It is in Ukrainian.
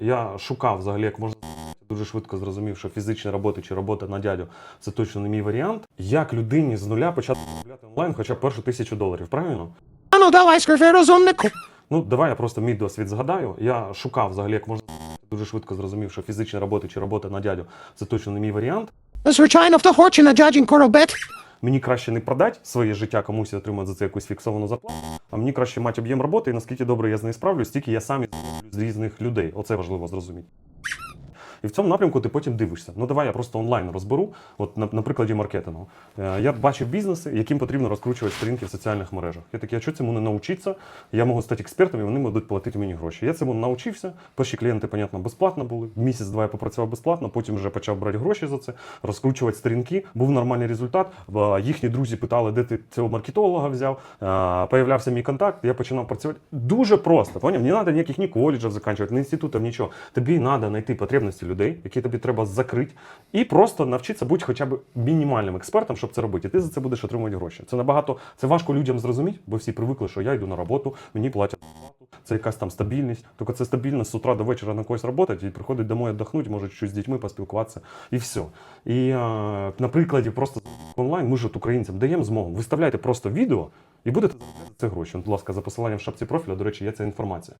Я шукав взагалі, як можна дуже швидко зрозумів, що фізична робота чи робота на дядю це точно не мій варіант. Як людині з нуля почати заробляти онлайн хоча б першу тисячу доларів, правильно? Ану, давай, скажи розумнику. Ну, давай я просто мій досвід згадаю. Я шукав взагалі, як можна дуже швидко зрозумів, що фізична робота чи робота на дядю це точно не мій варіант. Звичайно, хто хоче на дяденьку робити. Мені краще не продати своє життя комусь і отримати за це якусь фіксовану зарплату, а мені краще мати об'єм роботи, і наскільки добре я з нею справлюсь, стільки я сам з різних людей. Оце важливо зрозуміти. І в цьому напрямку ти потім дивишся. Ну давай я просто онлайн розберу. От на, на прикладі маркетингу. Е, я бачив бізнеси, яким потрібно розкручувати сторінки в соціальних мережах. Я такий, а що цьому не навчитися? Я можу стати експертом, і вони будуть платити мені гроші. Я цьому навчився. Перші клієнти, понятно, безплатно були. Місяць-два я попрацював безплатно, потім вже почав брати гроші за це, розкручувати сторінки. Був нормальний результат. Е, Їхні друзі питали, де ти цього маркетолога взяв. Е, Появлявся мій контакт, я починав працювати. Дуже просто. Поняв? Не треба ніяких ні коледжів закінчувати, ні інститутів, нічого. Тобі треба знайти потребності людей, які тобі треба закрити, і просто навчитися бути хоча б мінімальним експертом, щоб це робити. І ти за це будеш отримувати гроші. Це набагато це важко людям зрозуміти, бо всі привикли, що я йду на роботу, мені платять це якась там стабільність. Тільки це стабільність з утра до вечора на когось працювати і приходить домой віддохнути, може щось з дітьми поспілкуватися, і все. І е, на прикладі просто онлайн ми ж от українцям даємо змогу. Виставляйте просто відео і будете це гроші. Будь ласка, за посиланням в шапці профіля, до речі, є ця інформація.